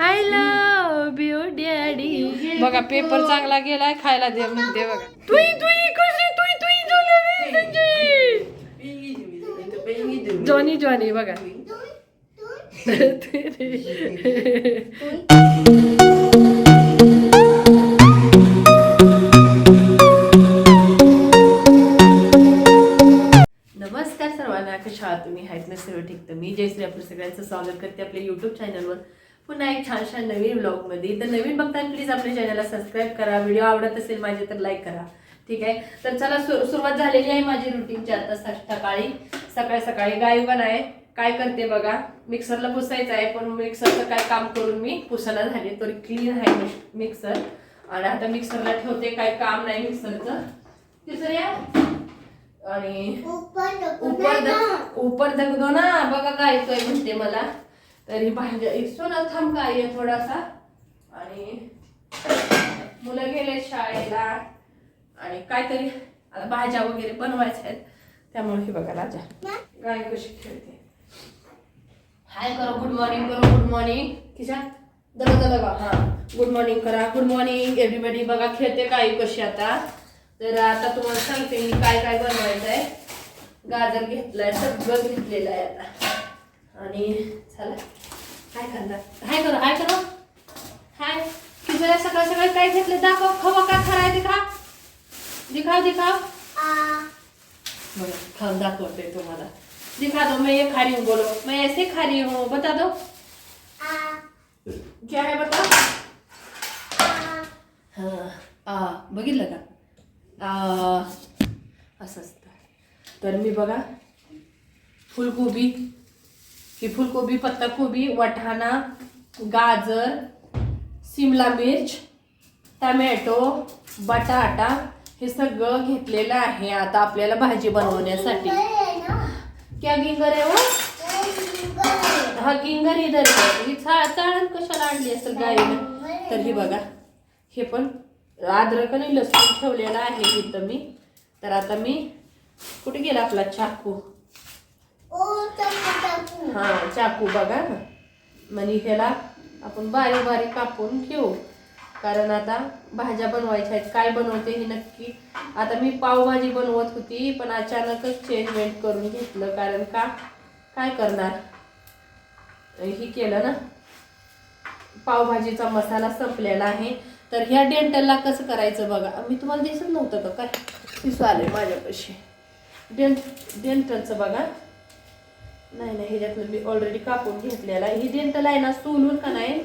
I love you daddy बघा paper चांगला गेलाय खायला दे म्हणते बघा तुई तुई कशी तुई तुई संजय? जॉनी जॉनी बघा. युट्यूब चॅनलवर पुन्हा एक छान छान नवीन ब्लॉगमध्ये तर नवीन बघताना प्लीज आपल्या चॅनलला सबस्क्राईब करा. व्हिडिओ आवडत असेल माझे तर लाईक करा. ठीक आहे? तर चला सुरुवात झालेली आहे माझी रुटीनची आता सकाळी सकाळी सकाळी गाय पण आहे. काय करते बघा? मिक्सरला पुसायचं आहे पण मिक्सरचं काय काम करून मी पुसायला झाले. तर क्लीन आहे मिक्सर आणि आता मिक्सरला ठेवते काय काम नाही मिक्सरचं तिसरं या. आणि उपर उपर धगदो ना. बघा काय येतोय म्हणते मला. तरी भाज्या सोना थांब काय आहे थोडासा. आणि मुलं गेले शाळेला. आणि काहीतरी आता भाज्या वगैरे बनवायच्या आहेत. त्यामुळे हे बघा राजा. गाय कशी खेळते. हाय करो गुड मॉर्निंग करो गुड मॉर्निंग किशा दबा दबा हा गुड मॉर्निंग करा गुड मॉर्निंग एव्हरीबडी बघा खेळते गाय कशी आता? तर आता तुम्हाला सांगते मी काय काय बनवायचं आहे गाजर घेतलाय सगळं घेतलेलं आहे आता. आणि चला. काय करणार हाय करो हाय करो. हाय. की जरा सकाळ सकाळी काय घेतलं? दाखव. खवा का खराय दिखा दिखाव. दिखाव बघा खाऊन दाखवते तुम्हाला. दिखा दो मैं ये खा रही हूँ बोलो मैं ऐसे खा रही हूँ बता दो. क्या है बता. हाँ आ बघितलं का? आ, असं असतं. तर मी बघा फुलकोबी ही फुलकोबी पत्ताकोबी वाटाणा गाजर सिमला मिर्च टमॅटो बटाटा हे सगळं घेतलेलं आहे आता आपल्याला भाजी बनवण्यासाठी. क्या गिंगर आहे हो? हा गिंगर इधर ही चाळण कशाला आणली असेल गाईनं? तर ही बघा हे पण अद्रक आणि लसूण ठेवलेलं आहे इथं मी. तर आता मी कुठे गेला आपला चाकू? हा चाकू बघा. म्हणजे ह्याला आपण बारीक बारीक कापून घेऊ. कारण आता भाज्या बनवायच्या आहेत. काय बनवते हे नक्की? आता मी पावभाजी बनवत होती पण अचानकच चेंजमेंट करून घेतलं. कारण का? काय करणार? हे केलं ना? पावभाजीचा मसाला संपलेला आहे. तर ह्या डेंटलला कसं करायचं बघा? मी तुम्हाला दिसत नव्हतं का? काय? दिसू आले माझ्यापाशी. डेंट डेंटलचं बघा. नाही नाही ह्याच्यातलं मी ऑलरेडी कापून घेतलेला आहे. ही डेंटल आहे ना सोलून का नाही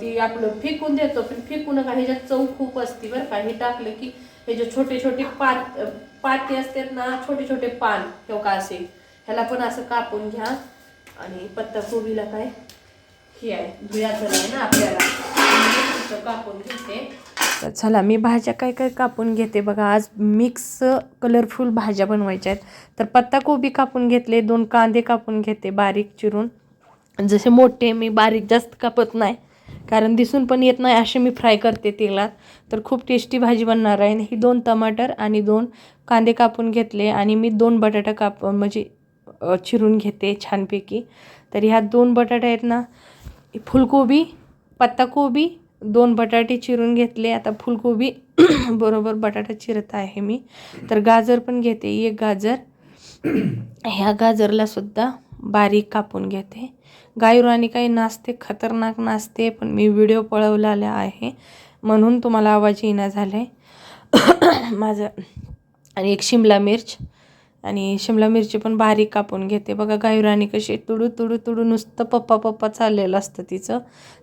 ती आपलं फेकून देतो पण फेकू नका ह्याच्यात चव खूप असते बरं का. हे टाकलं की हे जे छोटे छोटे पात पाते असतात ना छोटे छोटे पान ठेव का असे ह्याला पण असं कापून घ्या. आणि पत्ताकोबीला काय हे आहे धुयाचं नाही ना आपल्याला. कापून घेते. तर चला मी भाज्या काय काय कापून घेते बघा. आज मिक्स कलरफुल भाज्या बनवायच्या आहेत. तर पत्ताकोबी कापून घेतले दोन कांदे कापून घेते बारीक चिरून. जसे मोठे मी बारीक जास्त कापत नाही कारण दिसून पण येत नाही असे मी फ्राय करते तेलात. तर खूप टेस्टी भाजी बनणार आहे. ही दोन टमाटर आणि दोन कांदे कापून घेतले आणि मी दोन बटाटा काप म्हणजे चिरून घेते छानपैकी. तर ह्या दोन बटाटे आहेत ना फुलकोबी पत्ताकोबी दोन बटाटे चिरून घेतले. आता फुलकोबी बरोबर बटाटा चिरत आहे मी. तर गाजर पण घेते. एक गाजर. ह्या गाजरला सुद्धा बारीक कापून घेते. गायरानी काही नाचते खतरनाक नाचते पण मी व्हिडिओ पळवलेला आहे. म्हणून तुम्हाला आवाज येईना झाला आहे माझं आणि एक शिमला मिर्च. आणि शिमला मिरची पण बारीक कापून घेते. बघा गायुराणी कशी तुडू तुडू तुडू नुसतं पप्पा पप्पा चाललेलं असतं तिचं.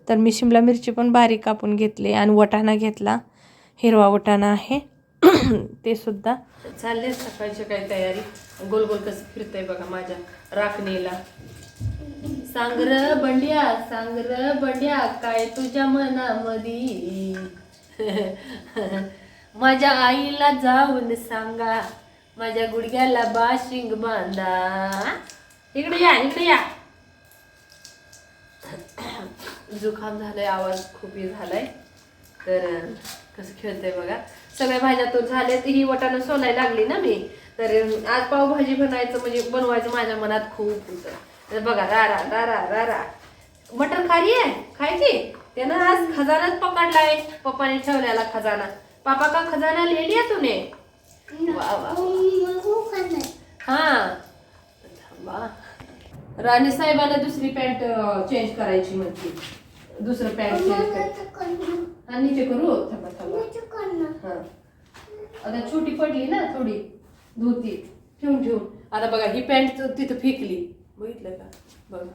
तर मी शिमला मिरची पण बारीक कापून घेतली आणि वटाणा घेतला. हिरवा वटाणा आहे. ते सुद्धा. चालले सकाळची काय तयारी? गोल गोल कसं फिरतंय बघा माझ्या राखणीला. सांगर बंड्या सांगर बंड्या काय तुझ्या मनामधी माझ्या आईला जाऊन सांगा. माझ्या गुडघ्याला बाशिंग बांधा. इकडे या इकडे या. जुखाम झालाय आवाज खूप हे झालाय. तर कसं खेळतंय बघा. सगळ्या भाज्या तो झाल्या ही वटानं सोलायला लागली ना मी. तर आज पावभाजी बनायचं म्हणजे बनवायचं माझ्या मनात खूप होतं. तर बघा रारा रारा रारा. मटर खाली आहे खायची? त्यानं आज खजानाच पकडलाय. पप्पाने ठेवलेला खजाना. पापा का खजाना लिहिली आहे तुने? हा. थांबा राणी साहेबाला दुसरी पॅन्ट चेंज करायची म्हणते. दुसरं पॅन्ट चेंज करायची हा नीचे करू? थांबा थांबा. हा. आता छोटी पडली ना थोडी धुती. ठेवून ठेवून. आता बघा ही पॅन्ट तिथं फेकली. बघितलं का? बघा.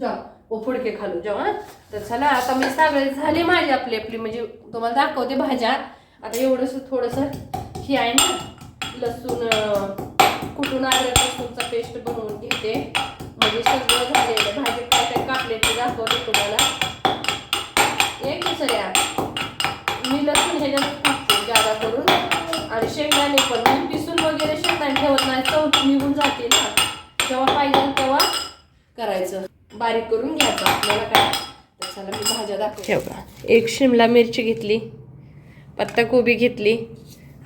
जा ओ फुडके खालू जाऊ हा. तर चला आता मी सगळे झाले माझी आपली आपली म्हणजे तुम्हाला दाखवते भाज्या. आता एवढंसं थोडंसं ही आहे ना. लसूण कुठून आलं लसूणचा पेस्ट बनवून घेते. म्हणजे सगळं झालेलं भाजी काय काय कापले ते दाखवते तुम्हाला. एक दुसऱ्या मी लसूण ह्याच्यात टाकते जादा करून. आणि शेंगदाणे पण मी पिसून वगैरे शेंगदाणे ठेवत नाही चव निघून जाते ना. जेव्हा पाहिजे तेव्हा करायचं. बारीक करून घ्यायचं आपल्याला काय. चला मी भाज्या दाखव एक शिमला मिरची घेतली पत्ताकोबी घेतली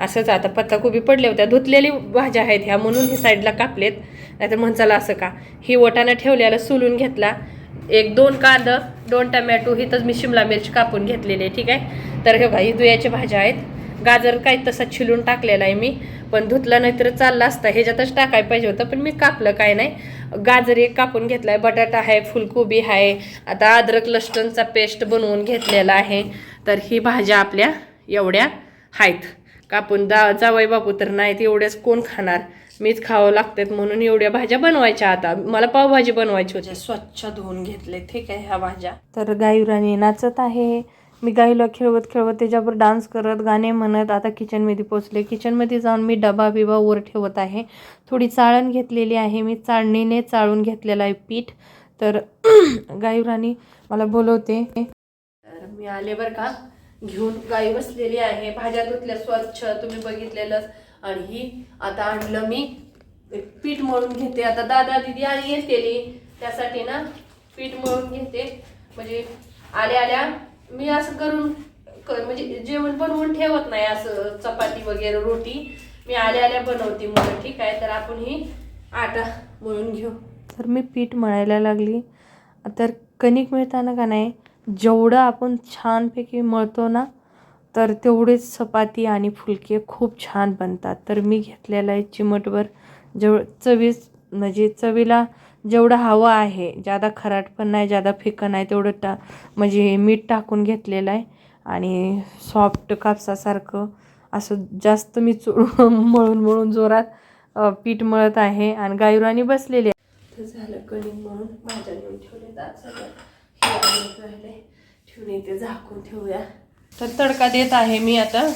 असंच आता पत्ताकोबी पडल्या होत्या. धुतलेली भाज्या आहेत ह्या म्हणून ही साईडला कापलेत. नाहीतर म्हणचाला असं का? ही वटाणा ठेवल्याला सोलून घेतला. एक दोन कांदं दोन टमॅटो हिथंच मी शिमला मिरची कापून घेतलेली आहे ठीक आहे? तर हे बघा ही दुयाच्या भाज्या आहेत. गाजर काही तसा छिलून टाकलेला आहे मी. पण धुतला नाही तर चालला असता. ह्याच्यातच टाकायला पाहिजे होतं पण मी कापलं काय नाही. गाजर एक कापून घेतलाय. बटाटा आहे फुलकोबी आहे. आता अद्रक लसणचा पेस्ट बनवून घेतलेला आहे. तर ही भाज्या आपल्या एवढ्या आहेत. कापून जा जावई बापू तर नाहीत एवढ्याच कोण खाणार? मीच खावं लागतात म्हणून एवढ्या भाज्या बनवायच्या आता. मला पावभाजी बनवायची होती. स्वच्छ धुवून घेतले. ठीक आहे ह्या भाज्या. तर गायुराणी नाचत आहे. मी गाईला खेळवत खेळवत त्याच्यावर डान्स करत गाणे म्हणत आता किचनमध्ये पोचले किचनमध्ये जाऊन मी डबा बिबा वर ठेवत आहे. थोडी चाळण घेतलेली आहे. मी चाळणीने चाळून घेतलेलं आहे पीठ. तर गायुराणी मला बोलवते. तर मी आले बरं का? घेऊन गाई बसलेली आहे भाज्या धुतल्या स्वच्छ तुम्ही बघितलेलंच. आणि ही आता आणलं मी पीठ मळून घेते. आता दादा दिदी आणि येतेली त्यासाठी ना पीठ मळून घेते. म्हणजे आल्या आल्या मी असं करून क- म्हणजे जेवण बनवून ठेवत नाही असं चपाती वगैरे रोटी. मी आल्या आल्या बनवते मुलं ठीक आहे? तर आपण ही आटा मळून घेऊ. तर मी पीठ मळायला लागली. तर कणिक मिळताना का नाही जेवढं आपण छानपैकी मळतो ना तर तेवढेच चपाती आणि फुलके खूप छान बनतात. तर मी घेतलेलं आहे चिमटभर जेव चवीस म्हणजे चवीला जेवढं हवं आहे जादा खराट पण नाही जादा फिकं नाही तेवढं टा म्हणजे मीठ टाकून घेतलेलं आहे. आणि सॉफ्ट कापसासारखं असं जास्त मी चु मळून मळून जोरात पीठ मळत आहे. आणि गायुरानी बसलेली आहे. झालं कणिक म्हणून भाज्या घेऊन ठेवले हे राहिले ठेवून येते झाकून ठेवूया. तर तडका देत आहे मी आता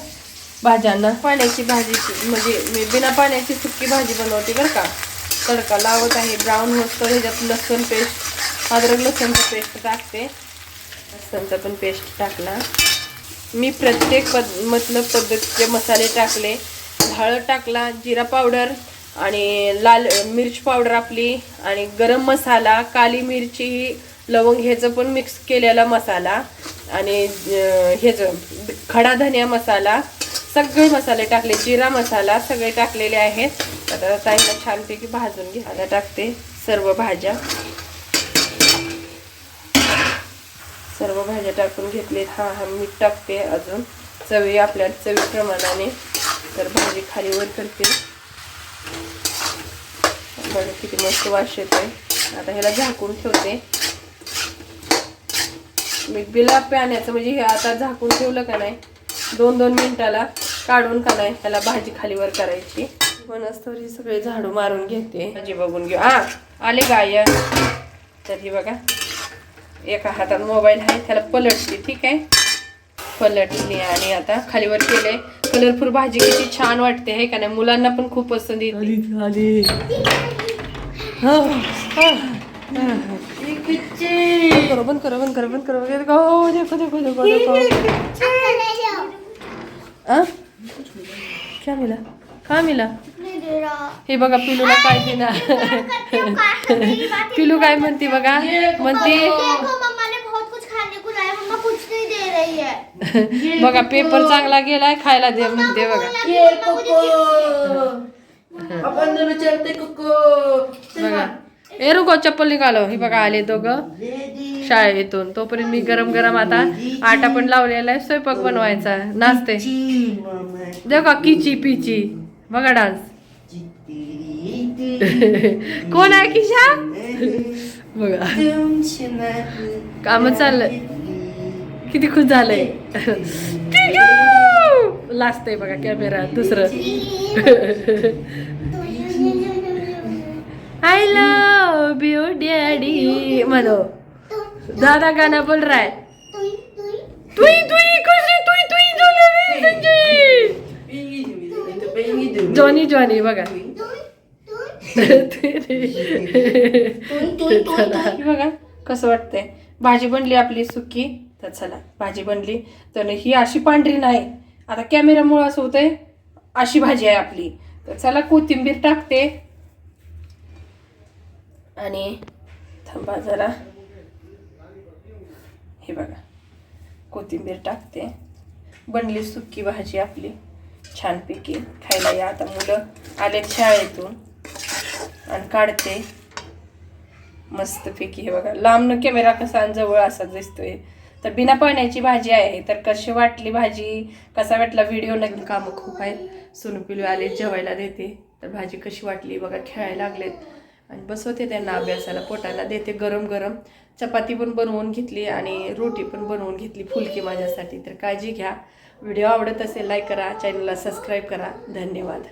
भाज्यांना. पाण्याची भाजी म्हणजे मी बिना पाण्याची सुकी भाजी बनवते बरं का. तडका लावत आहे ब्राऊन होतं ह्याच्यात लसूण पेस्ट अद्रक लसूणचं पेस्ट टाकते. लसूणचा पण पेस्ट टाकला मी प्रत्येक पद मतलब पद्धतीचे मसाले टाकले. हळद टाकला जिरा पावडर आणि लाल मिरची पावडर आपली आणि गरम मसाला काली मिरची लवंग ह्याचं पण मिक्स केलेला मसाला आणि ह्याचं खडा धनिया मसाला सगळे मसाले टाकले जिरा मसाला सगळे टाकलेले आहेत. आता ताईला छानपैकी भाजून घ्या आता टाकते सर्व भाज्या. सर्व भाज्या टाकून घेतलेत. हा हा मीठ टाकते अजून. चवी आपल्या चवीप्रमाणाने तर भाजी खाली वर करते. बघा किती मस्त वास येतोय. आता ह्याला झाकून ठेवते. मी बिला पाण्याचं म्हणजे हे आता झाकून ठेवलं का नाही दोन दोन मिनिटाला काढून का नाही त्याला भाजी खालीवर करायची. वनस्तोरी सगळे झाडू मारून घेते. भाजी बघून घेऊ. हा आले गाय तर ही बघा एका हातात मोबाईल आहे त्याला पलटते ठीक आहे? पलटली आणि आता खालीवर केले. कलरफुल भाजी किती छान वाटते आहे का नाही? मुलांना पण खूप पसंत येते. करो बंद करो बंद करो बंद करो. देखो देखो देखो देखो. देखो? क्या मिला? का मिला? हे बघा पिलूला काय देणार? पिलू काय म्हणते बघा? म्हणते मम्मा ने बहुत कुछ खाने को लाया मम्मा कुछ नहीं दे रही है. बघा पेपर चांगला गेलाय खायला दे म्हणते बघा. बघा. ए रुको चप्पल निघालो हे बघा आले दोघं. शाळेतून. तोपर्यंत मी गरम गरम आता आटा पण लावलेला आहे स्वयंपाक बनवायचा. नाचते देऊ का किची पिची. बघा डान्स. कोण आहे किशा? बघा. काम चाललंय किती खुश झालंय. लाजतंय बघा कॅमेरा दुसरं. आय लव यू डॅडी म्हणो. दादा गाणं बोल राय तुई तुई कशी तुई तुई संजय. जॉनी जॉनी बघा. बघा कसं वाटतंय. भाजी बनली आपली सुकी तर चला भाजी बनली. तर ही अशी पांढरी नाही. आता कॅमेरामुळं असं होतंय अशी भाजी आहे आपली. तर चला कोथिंबीर टाकते. आणि थांबा जरा. हे बघा. कोथिंबीर टाकते. बनली सुकी भाजी आपली. छानपैकी खायला या. आता मुलं आले शाळेतून. आणि काढते. मस्तपैकी हे बघा. लांबनं कॅमेरा कसा आणि जवळ असा दिसतोय. तर बिना पाण्याची भाजी आहे. तर कशी वाटली भाजी? कसा वाटला व्हिडिओ नक्की कामं खूप आहेत. सोनू पिलू आले जेवायला देते. तर भाजी कशी वाटली? बघा खेळायला लागलेत. आणि बसवते त्यांना अभ्यासाला पोटाला. देते गरम गरम. चपाती पण बनवून घेतली आणि रोटी पण बनवून घेतली फुलकी माझ्यासाठी. तर काळजी घ्या. व्हिडिओ आवडत असेल लाईक करा. चॅनलला सबस्क्राईब करा. धन्यवाद.